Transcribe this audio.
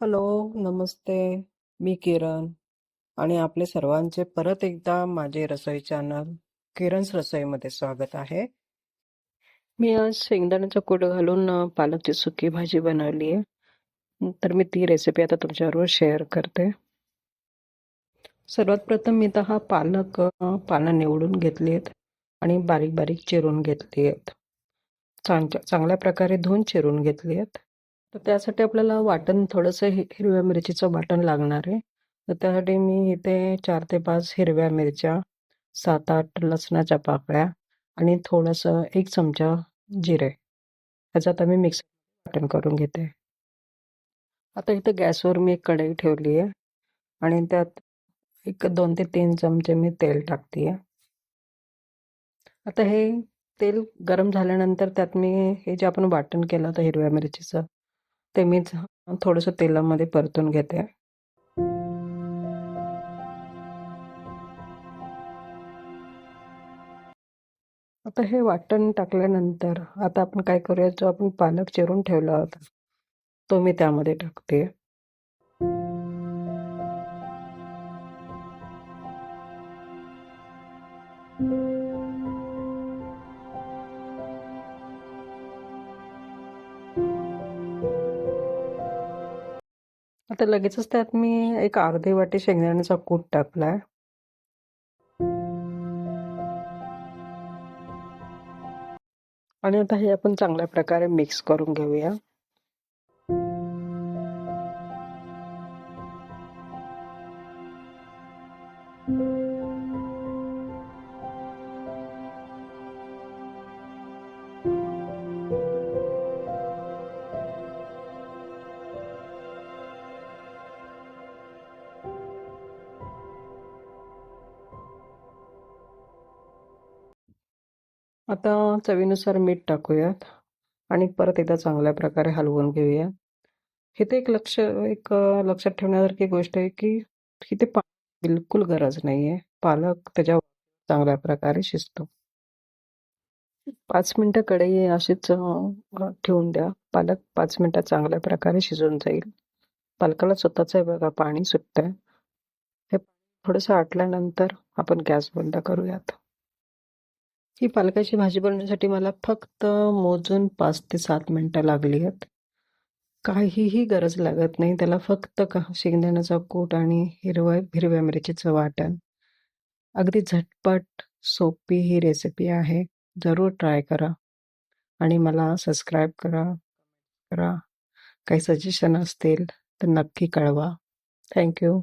Hello, नमस्ते. मी किरण आणि आपले सर्वांचे परत एकदा माझे रसोई चॅनल किरण रसोईमध्ये स्वागत आहे. मी आज शेंगदाण्याचा कूट घालून पालकची सुकी भाजी बनवली आहे. तर मी ती रेसिपी आता तुमच्याबरोबर शेअर करते. सर्वात प्रथम मी तर हा पालक पानं निवडून घेतली आहेत आणि बारीक बारीक चिरून घेतली आहेत. चांग चांगल्या प्रकारे धुवून चिरून घेतली आहेत. तर त्यासाठी आपल्याला वाटण थोडंसं हि हिरव्या मिरचीचं वाटण लागणार आहे. तर त्यासाठी मी इथे चार ते पाच हिरव्या मिरच्या, सात आठ लसणाच्या पाकळ्या आणि थोडंसं एक चमचा जिरे ह्याचं आता मी मिक्स वाटण करून घेते. आता इथं गॅसवर मी एक कढई ठेवली आहे आणि त्यात एक दोन ते तीन चमचे मी तेल टाकते आहे. आता हे तेल गरम झाल्यानंतर त्यात मी हे जे आपण वाटण केलं होतं हिरव्या मिरचीचं ते मी थोडंसं तेलामध्ये परतून घेते. आता हे वाटण टाकल्यानंतर आता आपण काय करूया जो आपण पालक चिरून ठेवला होता तो मी त्यामध्ये टाकते. आता लगेचच त्यात मी एक अर्धी वाटी शेंगदाण्याचा कूट टाकलाय. आणि आता हे आपण चांगल्या प्रकारे मिक्स करून घेऊया. आता चवीनुसार मीठ टाकूयात आणि परत एकदा चांगल्या प्रकारे हलवून घेऊया. इथे एक लक्ष एक लक्षात ठेवण्यासारखी गोष्ट आहे की इथे पा बिलकुल गरज नाही आहे पालक त्याच्यावर चांगल्या प्रकारे शिजतो. पाच मिनिटं कढई अशीच ठेवून द्या. पालक पाच मिनिटात चांगल्या प्रकारे शिजून जाईल. पालकाला स्वतःच आहे बघा पाणी सुटतंय. हे थोडंसं आटल्यानंतर आपण गॅस बंद करूयात. ही पालकाची भाजी बनवण्यासाठी मला फक्त मोजून पाच ते सात मिनटं लागली आहेत. काहीही गरज लागत नाही. त्याला फक्त का शेंगदाण्याचा कूट आणि हिरवं हिरव्या मिरचीचं वाटण. अगदी झटपट, सोपी ही रेसिपी आहे. जरूर ट्राय करा आणि मला सबस्क्राईब करा, करा. काही सजेशन असतील तर नक्की कळवा. थँक्यू